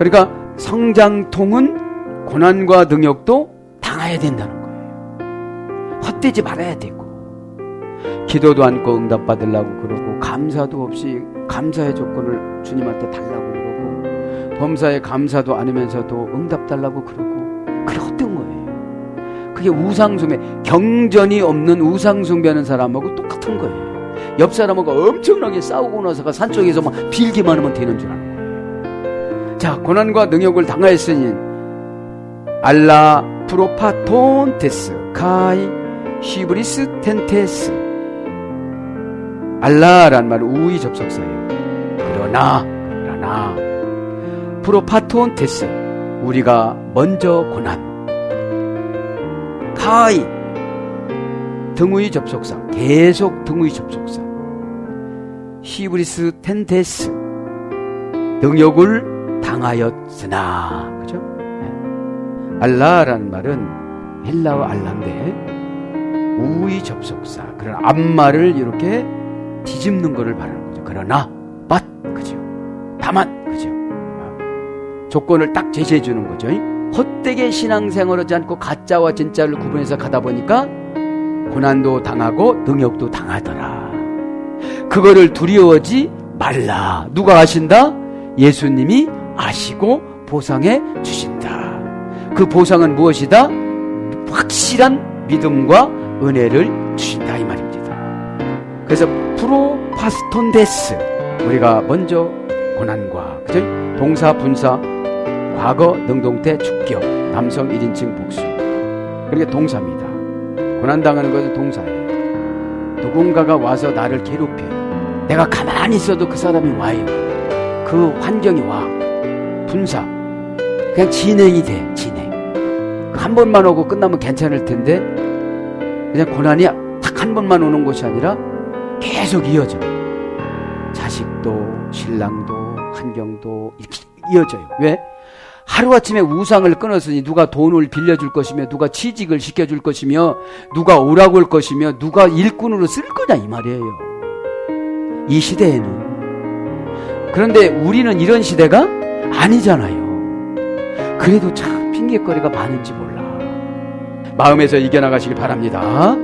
그러니까 성장통은 고난과 능력도 당해야 된다는 거예요. 헛되지 말아야 되고 기도도 않고 응답 받으려고 그러고 감사도 없이 감사의 조건을 주님한테 달라고 그러고 범사에 감사도 않으면서도 응답 달라고 그러고 그게 헛된 거예요. 그게 우상숭배 경전이 없는 우상숭배하는 사람하고 똑같은 거예요. 옆 사람하고 엄청나게 싸우고 나서가 산쪽에서 막 빌기만 하면 되는 줄 거예요. 자, 고난과 능력을 당하였으니 알라 프로파톤테스 카이 시브리스 텐테스. 알라란 말은 우의 접속사예요. 그러나 그러나. 프로파톤테스 우리가 먼저 고난. 카이 등의 접속사 계속 등의 접속사. 히브리스 텐테스 능욕을 당하였으나 그죠? 네. 알라라는 말은 헬라어 알라인데 우의 접속사 그런 앞말을 이렇게 뒤집는 거를 말하는 거죠. 그러나 but 그죠? 다만 그죠? 어. 조건을 딱 제시해 주는 거죠. 헛되게 신앙생활 하지 않고 가짜와 진짜를 구분해서 가다 보니까 고난도 당하고 능력도 당하더라. 그거를 두려워하지 말라. 누가 아신다? 예수님이 아시고 보상해 주신다. 그 보상은 무엇이다? 확실한 믿음과 은혜를 주신다 이 말입니다. 그래서 프로파스톤데스 우리가 먼저 고난과 그죠? 동사 분사 과거 능동태 주격 남성 1인칭 복수 그게 동사입니다. 고난당하는 것은 동사예요. 누군가가 와서 나를 괴롭혀요. 내가 가만히 있어도 그 사람이 와요. 그 환경이 와. 분사. 그냥 진행이 돼, 진행. 한 번만 오고 끝나면 괜찮을 텐데, 그냥 고난이 딱 한 번만 오는 것이 아니라 계속 이어져. 자식도, 신랑도, 환경도 이렇게 이어져요. 왜? 하루아침에 우상을 끊었으니 누가 돈을 빌려줄 것이며 누가 취직을 시켜줄 것이며 누가 오라고 할 것이며 누가 일꾼으로 쓸 거냐 이 말이에요. 이 시대에는. 그런데 우리는 이런 시대가 아니잖아요. 그래도 참 핑계거리가 많은지 몰라. 마음에서 이겨나가시기 바랍니다.